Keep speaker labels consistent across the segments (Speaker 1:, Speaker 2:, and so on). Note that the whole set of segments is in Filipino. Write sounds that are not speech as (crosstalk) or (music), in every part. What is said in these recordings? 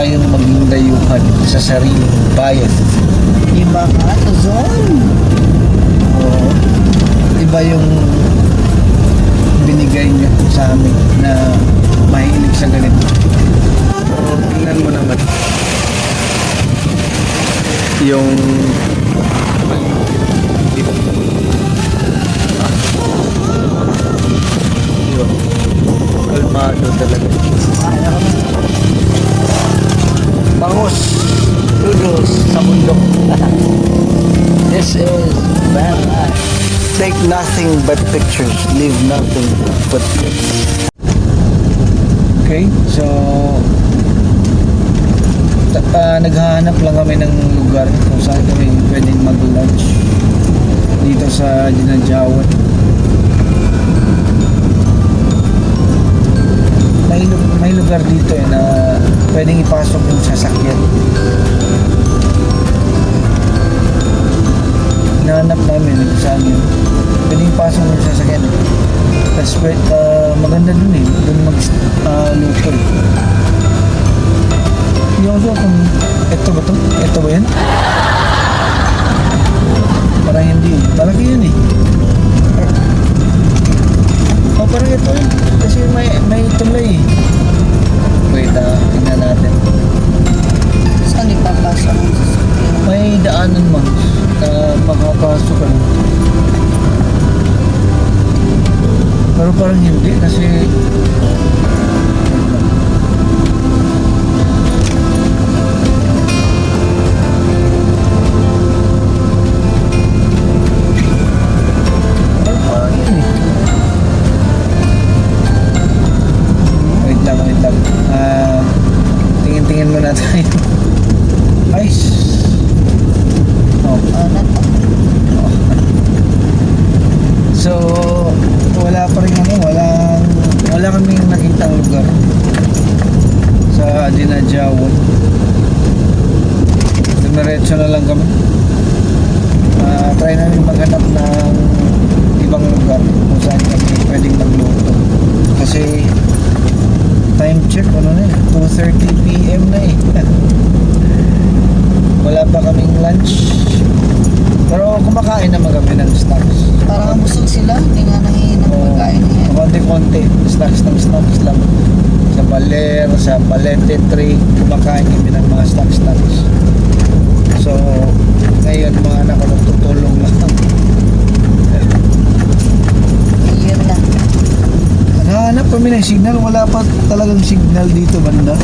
Speaker 1: tayong maging dayuhan sa sariling bayan.
Speaker 2: Iba ka, Luzon.
Speaker 1: Oo. Iba yung binigay niya sa amin na mahilig sa ganito. So, tingnan mo naman. Yung yun. Kalmado talaga. Bangus. Noodles sa bundok. (laughs) This is Van Take nothing but pictures. Leave nothing but pictures. Okay, so ah, naghahanap lang kami ng lugar kung saan kami pwedeng mag-lunch dito sa Dinajawan. Lugar dito eh na pwedeng ipasok yung sasakyan. Hinahanap namin eh, kung saan yun. Pwedeng ipasok yung sasakyan. Tapos ah, maganda dun eh. Dun mag uh. Hindi ako sure kung ito ba to? Ito ba yan? Parang hindi eh. Malaki yun eh.
Speaker 2: Sasakyan?
Speaker 1: May daanan mo na makapasok ka. Pero parang hindi kasi sa palete tree, kumakain kami ng mga snacks snacks. So, ngayon mga anak ko nagtutulong lang.
Speaker 2: Yun lang.
Speaker 1: Naghahanap kami ng signal. Wala pa talagang signal dito banda.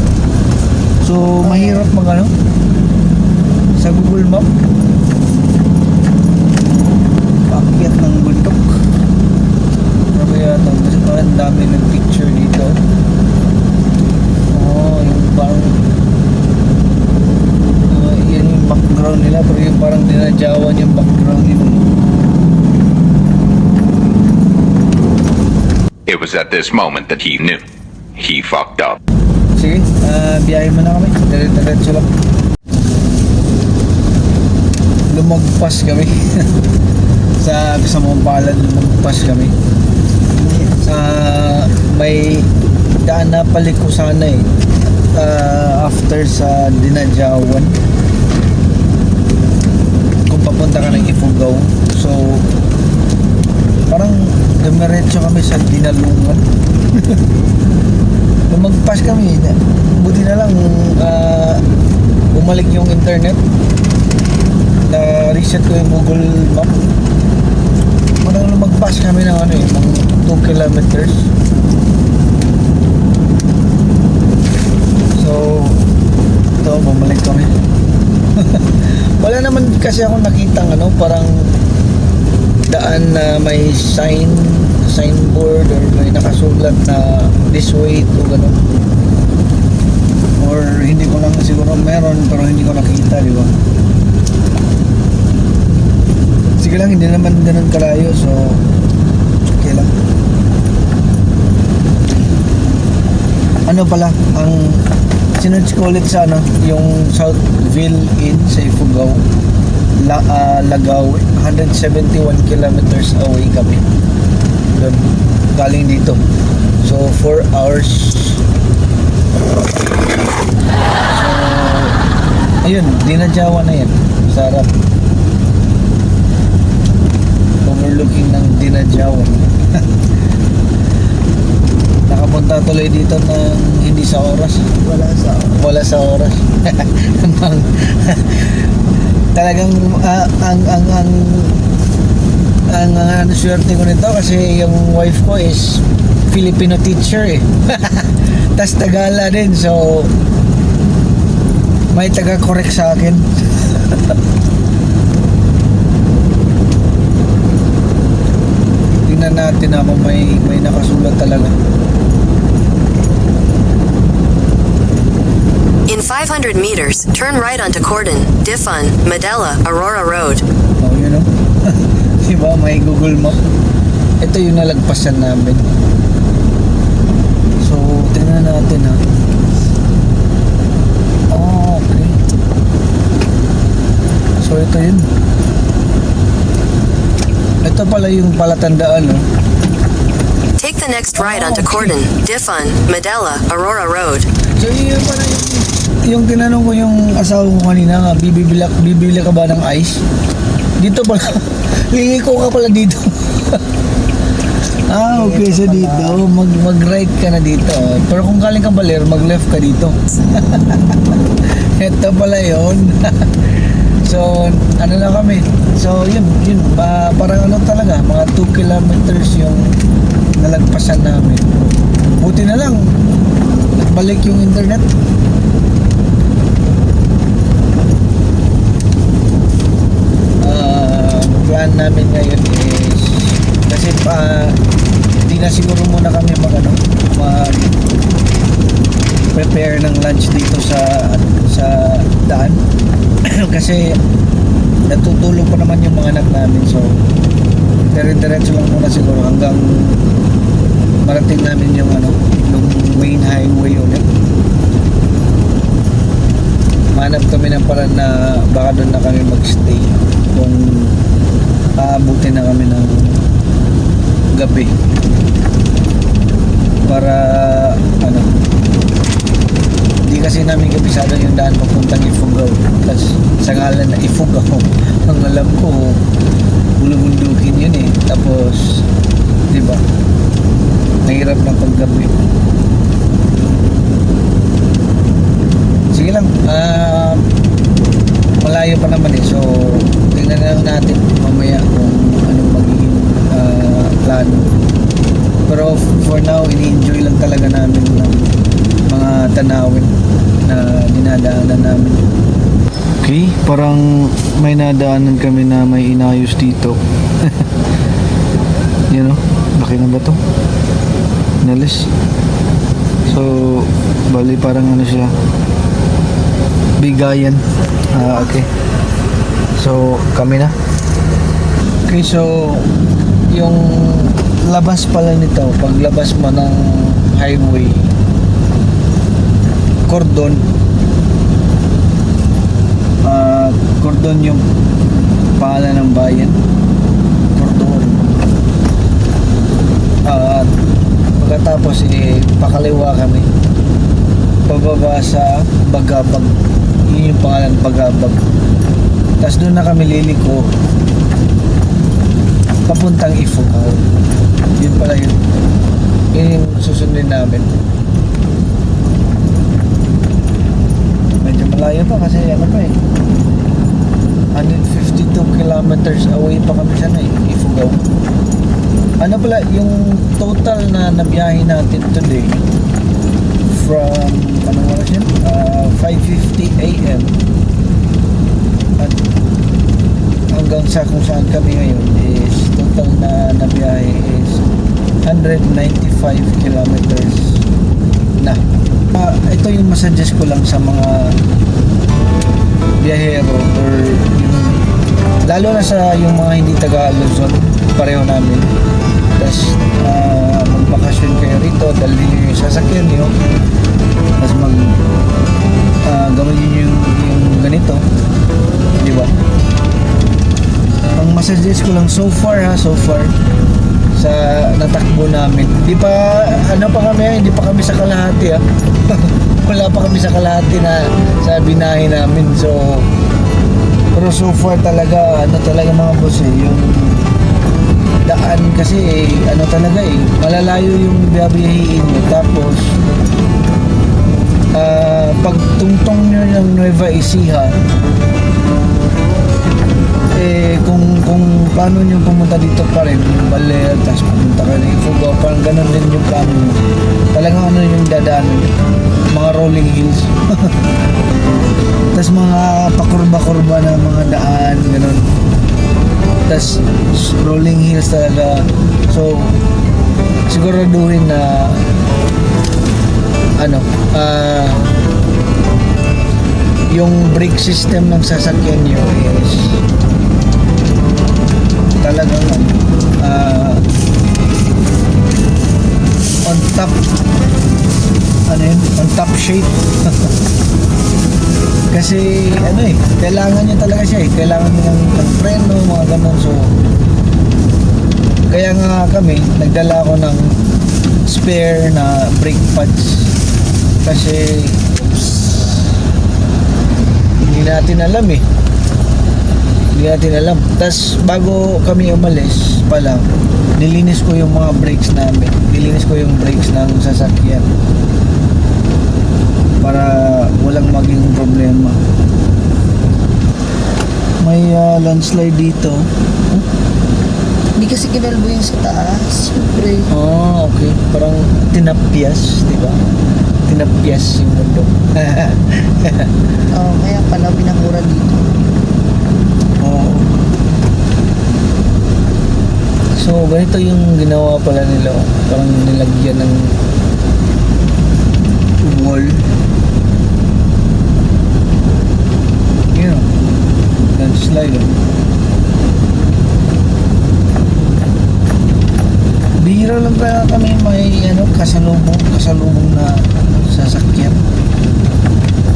Speaker 1: So, mahirap mag ano? Sa Google Map. Paakyat ng bundok. Grabe yata. Kasi parang dami ng picture dito. Parang uh, yan yung background nila pero yung parang dinadyawan yung background nila.
Speaker 3: It was at this moment that he knew. He fucked up.
Speaker 1: Sige, ah biyahe mo na kami. Dire-diretso lang. Lumagpas kami. (laughs) sa sa mga palad, lumagpas kami. Ah, may daan na paliko sana eh. Ah, after sa Dinadjawan. Kung papunta ka ng Ifugao. So, parang dumiretso kami sa Dinalungan. (laughs) lumagpas kami buti na lang ah, bumalik yung internet na reset ko yung Google Map parang lumagpas kami ng ano eh ng 2 kilometers so ito bumalik kami. (laughs) Wala naman kasi ako nakitang ano parang daan na may sign signboard or may nakasulat na this way to ganun or hindi ko lang siguro meron pero hindi ko nakita di ba? Sige lang hindi naman ganun kalayo so okay lang. Ano pala ang sinunod ko ulit sa ano yung Southville Inn sa Ifugao La, ah, Lagaw 171 kilometers away kami doon galing dito so 4 hours so Ayun, dinadyawa na yan. Sarap. Overlooking ng dinadyawa. (laughs) Nakapunta tuloy dito ng hindi sa oras.
Speaker 2: Wala sa
Speaker 1: Wala sa oras. (laughs) Talagang ah, ang ang ang ang, ang ano, swerte ko nito kasi yung wife ko is Filipino teacher eh. (laughs) Tas Tagala din so may taga-correct sa akin. (laughs) Tingnan natin ako may may nakasulat talaga.
Speaker 4: 500 meters, turn right onto Cordon, Difun, Medela, Aurora Road.
Speaker 1: Oh, yun o. (laughs) diba, may Google Map. Ito yung nalagpasan namin. So, tingnan natin ha. Oh, okay. So, ito yun. Ito pala yung palatandaan, no?
Speaker 4: Take the next right onto ah, Cordon, Difun, Medela, Aurora Road.
Speaker 1: So, yun pala yung, yung tinanong ko yung asawa ko kanina nga, bibili, bibili ka ba ng ice? Dito pala, (laughs) lingi ko ka pala dito. (laughs) ah, okay, so dito, mag, mag-right ka na dito. Pero kung galing ka baler, mag-left ka dito. (laughs) Ito pala yon. so, ano na kami. So, yun, yun, ba, parang ano talaga, mga 2 kilometers yung nalagpasan namin. Buti na lang, nagbalik yung internet. Ah, plan namin ngayon is kasi pa hindi na siguro muna kami mag ano, mag prepare ng lunch dito sa sa daan. (clears throat) Kasi natutulog pa naman yung mga anak namin so dire-diretso lang muna siguro hanggang marating namin yung ano yung main highway ulit. Manap kami ng paraan na baka doon na kami magstay kung aabutin na kami ng gabi. Para ano hindi kasi namin kabisado yung daan papuntang Ifugao. Tapos sa ngalan na Ifugao (laughs) ang alam ko bulubundukin yun eh. Tapos di ba? Mahirap na paggabi sige lang ah malayo pa naman eh. So na lang natin mamaya kung anong magiging ah, plano. Pero for now ini-enjoy lang talaga namin ng mga tanawin na dinadaanan namin. Okay parang may nadaanan kami na may inayos dito. (laughs) You know laki na ba to? Nalis. So bali parang ano siya? Bigayan. Ah okay so kami na. Okay so yung labas pala nito paglabas mo ng highway cordon. Ah cordon yung pangalan ng bayan. Cordon. At pagkatapos eh pakaliwa kami. Pababa sa Bagabag. Yun yung pangalan Bagabag tapos doon na kami liliko. Papuntang Ifugao yun pala yun. Yun yung susundin namin. Medyo malayo pa kasi ano pa eh. 152 kilometers away pa kami sa ano eh Ifugao ano pala yung total na nabiyahe natin today? From ano oras yun? Uh, 5.50 a.m. at hanggang sa kung saan kami ngayon is total na nabiyahe is 195 kilometers na. Ah, ito yung masuggest ko lang sa mga biyahero or yung lalo na sa yung mga hindi taga Luzon pareho namin. Tapos ah, magbakasyon kayo rito dalhin nyo yung sasakyan nyo tapos mag ah, gawin nyo yung, yung ganito di ba ang masuggest ko lang so far ha so far sa natakbo namin. Di pa, ano pa kami, hindi pa kami sa kalahati ah. (laughs) Wala pa kami sa kalahati na sa binahe namin. So, pero so far talaga, ano talaga mga boss eh, yung daan kasi eh, ano talaga eh, malalayo yung biyabiyahin nyo. Tapos, ng Nueva Ecija, eh, kung kung plano nyo pumunta dito pa rin, yung Baler, tapos pumunta kayo ng Ifugao, parang ganun din yung plano nyo. Talagang ano yung dadaanan mga rolling hills. (laughs) tapos mga pakurba-kurba na mga daan, ganun. Tapos rolling hills talaga. So, siguraduhin na ano, ah yung brake system ng sasakyan nyo is talagang ah on top ano yun? On top shape. (laughs) Kasi ano eh kailangan nyo talaga siya eh. Kailangan nyo ng, ng preno mga ganun. So kaya nga kami nagdala ako ng spare na brake pads. Kasi hindi natin alam eh. Hindi natin alam. Tas bago kami umalis pa lang nilinis ko yung mga brakes namin. Nilinis ko yung brakes ng sasakyan. Para walang maging problema. May ah, landslide dito.
Speaker 2: Hindi kasi kinalbo yung sa taas. Siyempre.
Speaker 1: oh okay. Parang tinapyas di ba tinapyas yung mundo (laughs)
Speaker 2: Oh, kaya pala binakura dito.
Speaker 1: Oo. So, ganito yung ginawa pala nila. oh. Parang nilagyan ng wall. Yun. Landslide. oh. Bihira lang kaya kami may ano, kasalubong, kasalubong na sasakyan.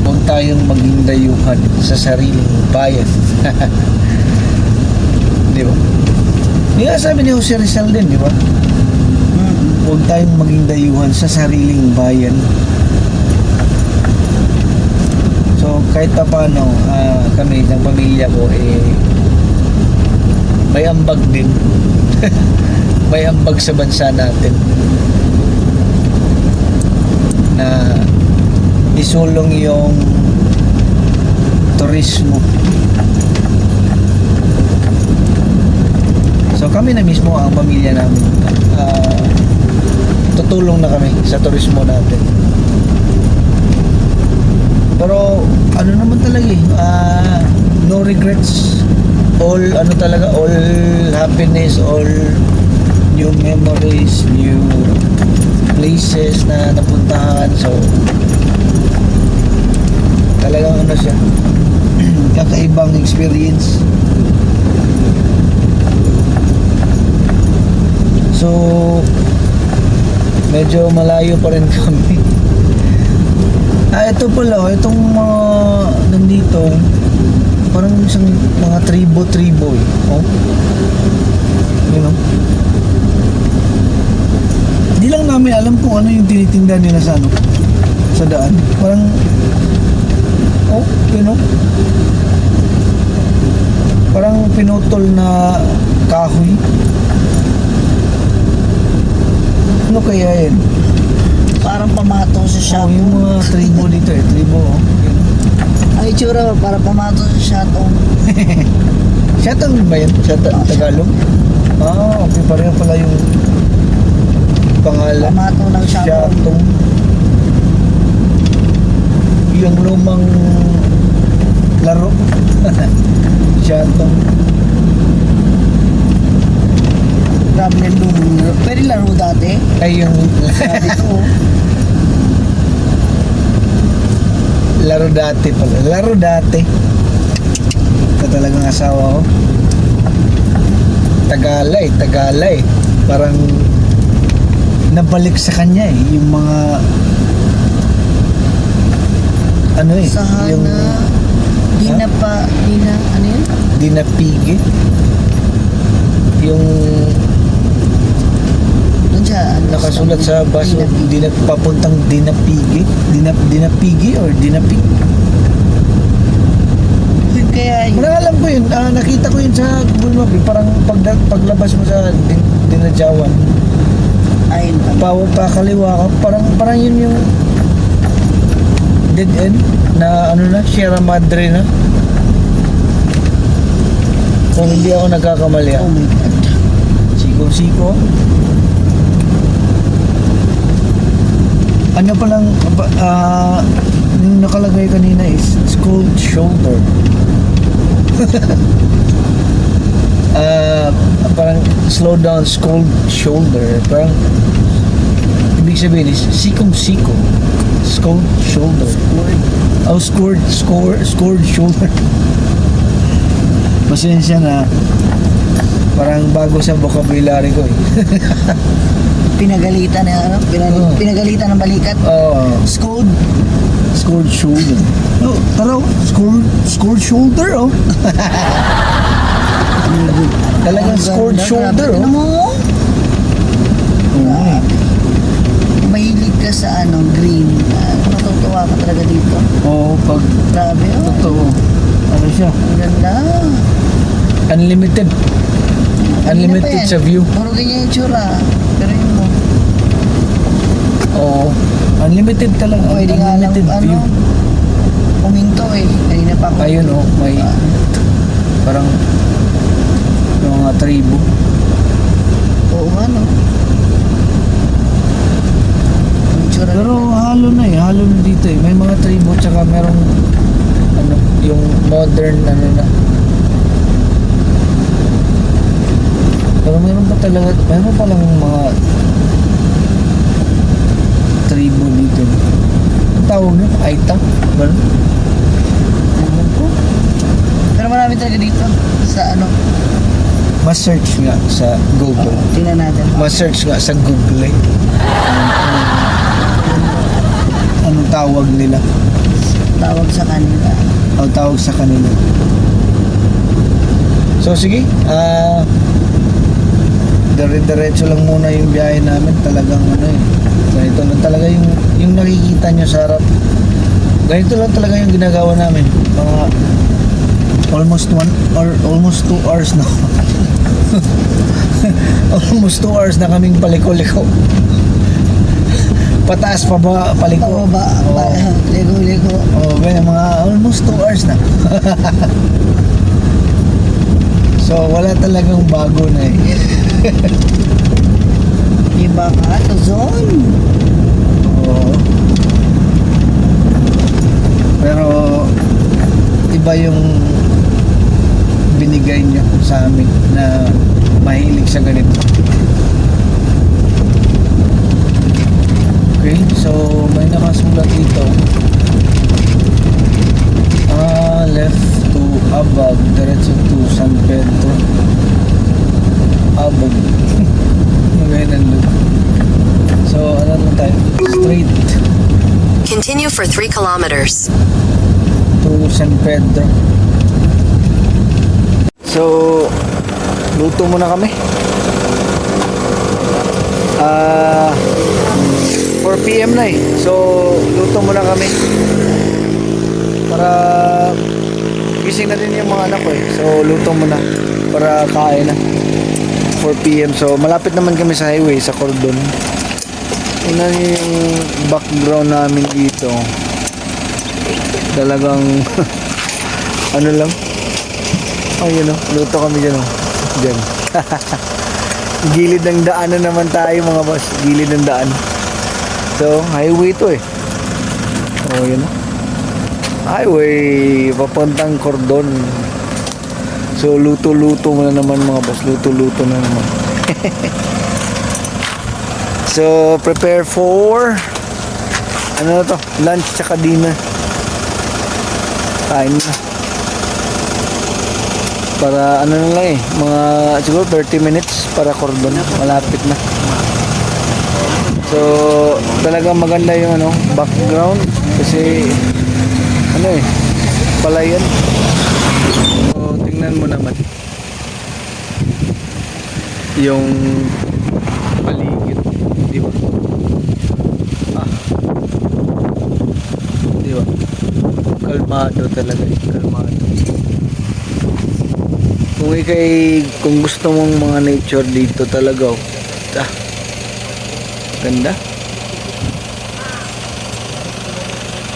Speaker 1: Huwag tayong maging dayuhan sa sariling bayan. (laughs) di ba? Di nga sabi ni Jose Rizal din, di ba? Huwag tayong maging dayuhan sa sariling bayan. So, kahit pa paano, ah, kami ng pamilya ko, eh, may ambag din. (laughs) may ambag sa bansa natin na isulong yung turismo. So kami na mismo ang pamilya namin. ah, tutulong na kami sa turismo natin. Pero ano naman talaga eh, ah, no regrets. All ano talaga, all happiness, all new memories, new places na napuntahan. So talagang ano siya (clears throat) kakaibang experience. So medyo malayo pa rin (laughs) kami. Ah ito pala itong mga nandito parang isang mga tribo-tribo eh. Oh. You know namin alam kung ano yung tinitinda nila sa ano sa daan parang Oh, you know? Parang pinutol na kahoy. Ano kaya yan?
Speaker 2: Parang pamato sa
Speaker 1: Oh,
Speaker 2: shadow.
Speaker 1: yung mga tribo dito eh. Tribo, oh.
Speaker 2: Ang itsura, para pamato sa shadow. (laughs)
Speaker 1: Shatong ba yan? Shata, Tagalog? Ah, okay. Pareho pala yung pangalan.
Speaker 2: Pamato ng.
Speaker 1: Shatong. Yung lumang laro. (laughs) Shatong.
Speaker 2: Grabe yung laro. Pwede laro dati.
Speaker 1: Ay, yung
Speaker 2: Sabi ko, (laughs)
Speaker 1: laro dati pala. Laro dati. Ito talagang asawa ko. Tagalay, tagalay. Parang nabalik sa kanya eh. Yung mga ano eh.
Speaker 2: Sahana.
Speaker 1: Yung
Speaker 2: Di na pa, di na, ano yun?
Speaker 1: dinapigi. Yung
Speaker 2: Doon siya, ano,
Speaker 1: Nakasulat sa oh,
Speaker 2: Dinapi.
Speaker 1: dinap, papuntang Dinapigi. Dinap, Dinapigi or Dinapig.
Speaker 2: Kaya yun.
Speaker 1: Parang alam ko yun, ah, nakita ko yun sa Google Map. eh. Parang pag, paglabas mo sa din, Dinadjawan,
Speaker 2: Ayun pa.
Speaker 1: pa, kaliwa ka, parang, parang yun yung dead end na ano na, Sierra Madre na. Kung hindi ako nagkakamali ah.
Speaker 2: Oh my God.
Speaker 1: Siko-siko. Ano pa lang, ba- ah, yung nakalagay kanina is it's called shoulder. (laughs) Ah, parang slow down, cold shoulder. Parang, ibig sabihin is sikong-siko. Cold shoulder. Oh, scored, score, scored shoulder. Pasensya na. Parang bago sa vocabulary ko eh. (laughs)
Speaker 2: Pinagalitan na ano? Pinag-
Speaker 1: Oo.
Speaker 2: Pinagalitan ng balikat.
Speaker 1: Oo.
Speaker 2: Scold.
Speaker 1: scored shoulder. Oh, tara oh. Scored, scored shoulder oh. (laughs) Talagang
Speaker 2: Ang
Speaker 1: scored shoulder oh.
Speaker 2: mo.
Speaker 1: Oo.
Speaker 2: Mahilig ka sa ano, green. Ah, matutuwa ka talaga dito.
Speaker 1: Oo, pag
Speaker 2: Grabe oh.
Speaker 1: totoo. Ano siya?
Speaker 2: Ang ganda.
Speaker 1: Unlimited. Unlimited
Speaker 2: Ano
Speaker 1: sa view.
Speaker 2: Puro ganyan yung tsura. Pero yun mo.
Speaker 1: Oo. Unlimited talaga.
Speaker 2: Pwede nga lang,
Speaker 1: Unlimited
Speaker 2: ano,
Speaker 1: view.
Speaker 2: Uminto eh. Kanina pa ako.
Speaker 1: Ayun oh, may
Speaker 2: Ah,
Speaker 1: parang yung mga tribo.
Speaker 2: Oo nga no.
Speaker 1: Pero halo na eh, halo na dito eh. May mga tribo tsaka merong ano, yung modern ano na. Pero meron pa talaga, meron pa lang mga tribo dito. Ang tawag nyo? Aita? Ba?
Speaker 2: Ewan ko. Marami talaga dito. Sa ano.
Speaker 1: Mas-search nga sa Google.
Speaker 2: Tingnan natin.
Speaker 1: Mas-search nga sa Google eh. Anong tawag nila?
Speaker 2: Tawag sa kanila.
Speaker 1: o tawag sa kanila. So sige, ah dire-diretso lang muna yung biyahe namin talagang ano eh. Ganito lang talaga yung yung nakikita nyo sa harap. Ganito lang talaga yung ginagawa namin. Mga almost one or almost two hours na. (laughs) almost two hours na kaming paliko-liko. Pataas pa ba paliko?
Speaker 2: Pababa.
Speaker 1: Oo.
Speaker 2: Pa, ligo-ligo.
Speaker 1: Oh, ganyan, mga almost 2 hours na. (laughs) so, wala talagang bago na eh. (laughs)
Speaker 2: Iba ka. Luzon.
Speaker 1: Oo. Pero, iba yung binigay niyo sa amin na mahilig sa ganito. Okay, so may nakasulat dito. Ah, left to Abag, diretso to San Pedro. (laughs) Ang loop. So, ano lang tayo? Straight
Speaker 4: Continue for 3 kilometers.
Speaker 1: to San Pedro. So, luto muna kami. Ah, 4 p.m. na eh. So, luto muna kami. Para gising na din yung mga anak ko eh. So, luto muna para kain na. 4 p.m. So, malapit naman kami sa highway, sa Cordon. Niyo yung background namin dito talagang (laughs) ano lang ayun o luto kami dyan o dyan. (laughs) Gilid ng daan na naman tayo mga boss. Gilid ng daan. So highway to eh. Oh yun. O highway papuntang cordon. So luto luto mo na naman mga boss. Luto luto na naman. (laughs) So prepare for ano na to? Lunch tsaka dinner. Kain na para ano na lang eh mga siguro 30 minutes para cordon malapit na so talagang maganda yung ano background kasi ano eh palayan so tingnan mo naman yung paligid Di ba? Ah. Di ba? Kalmado talaga eh. Kalmado. Kung ikay, kung gusto mong mga nature dito talaga, oh. Ah. Ganda.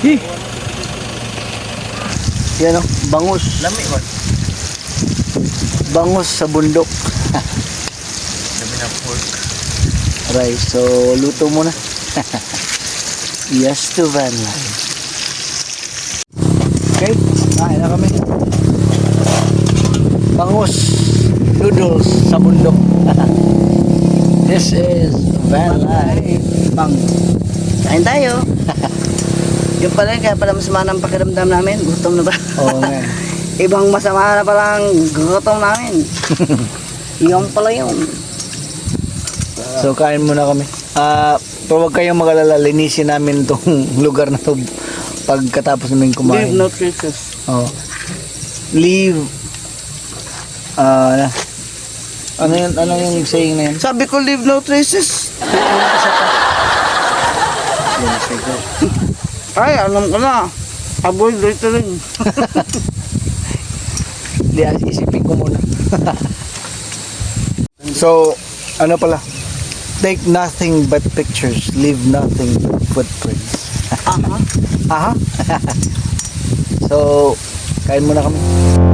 Speaker 1: Hi. Yan oh, bangus. Lami ba? Bangus sa bundok. (laughs) Dami na pork. Rice. So, luto muna. (laughs) yes to van. Okay, kain na kami. Bangus noodles sa bundok. (laughs) This is van life.
Speaker 2: Bang. Kain tayo. (laughs) Yung pala, kaya pala masama ng pakiramdam namin. Gutom na ba?
Speaker 1: Oo nga. (laughs)
Speaker 2: Ibang masama na palang gutom namin. Yung pala yun.
Speaker 1: So kain muna kami. Ah, pero huwag kayong magalala, linisin namin tong lugar na to pagkatapos namin kumain.
Speaker 2: Leave no traces.
Speaker 1: Oh. Leave ah ano yun, ano yung saying na yun?
Speaker 2: Sabi ko leave no traces. (laughs) Ay, alam ko na. Avoid littering.
Speaker 1: Hindi, ah, isipin ko muna. (laughs) so, ano pala? Take nothing but pictures. Leave nothing but footprints.
Speaker 2: Aha. (laughs)
Speaker 1: Aha. so, kain muna kami.